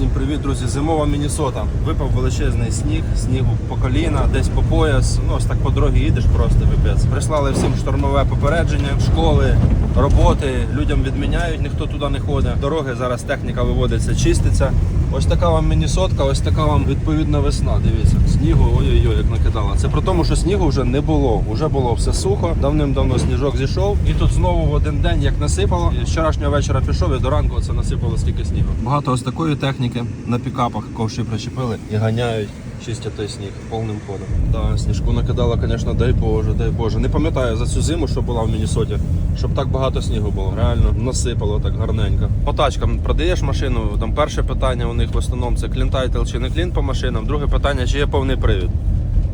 Всім привіт, друзі! Зимова Мінісота. Випав величезний сніг, снігу по коліна, десь по пояс. Ну ось так по дорозі їдеш просто випець. Прислали всім штормове попередження, школи, роботи. Людям відміняють, ніхто туди не ходить. Дороги зараз техніка виводиться, чиститься. Ось така вам мінісотка, ось така вам відповідна весна. Дивіться, снігу, ой-ой-ой, як накидала. Це про тому, що снігу вже не було. Уже було все сухо. Давним-давно сніжок зійшов. І тут знову в один день як насипало. І вчорашнього вечора пішов і до ранку це насипало стільки снігу. Багато ось такої техніки на пікапах ковші причепили і ганяють. Чистять той сніг повним ходом. Да, сніжку накидала, звісно, дай Боже, дай Боже. Не пам'ятаю за цю зиму, що була в Міннесоті, щоб так багато снігу було. Реально насипало так гарненько. По тачкам продаєш машину. Там перше питання у них в основному це клінтайтл чи не клін по машинам. Друге питання, чи є повний привід.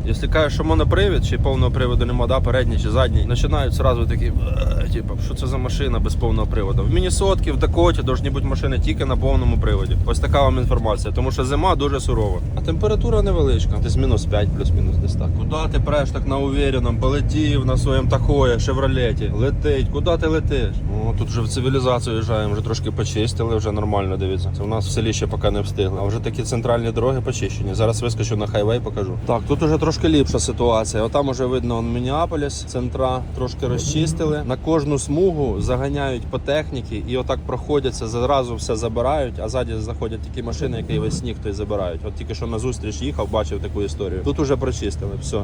Якщо кажеш, що монопривід, чи повного приводу нема, да, передній чи задній, починають зразу такі, «Е, типу, що це за машина без повного приводу. В Міннесотці, в Дакоті повинні бути машини тільки на повному приводі. Ось така вам інформація, тому що зима дуже сурова. А температура невеличка, десь мінус 5, плюс-мінус десь так. Куди ти преш так на увереному, полетів на своєму такое, шевролеті, летить, куди ти летиш? О, тут вже в цивілізацію їжджаємо, вже трошки почистили, вже нормально дивіться. Це у нас в селі ще поки не встигли. А вже такі центральні дороги почищені. Зараз вискочу на хайвей, покажу. Так, тут уже трошки ліпша ситуація. Отам уже видно он, Мініаполіс, центра трошки розчистили. На кожну смугу заганяють по техніці і отак проходяться, зразу все забирають, а ззаді заходять такі машини, які весь сніг той забирають. От тільки що на зустріч їхав, бачив таку історію. Тут уже прочистили. Все.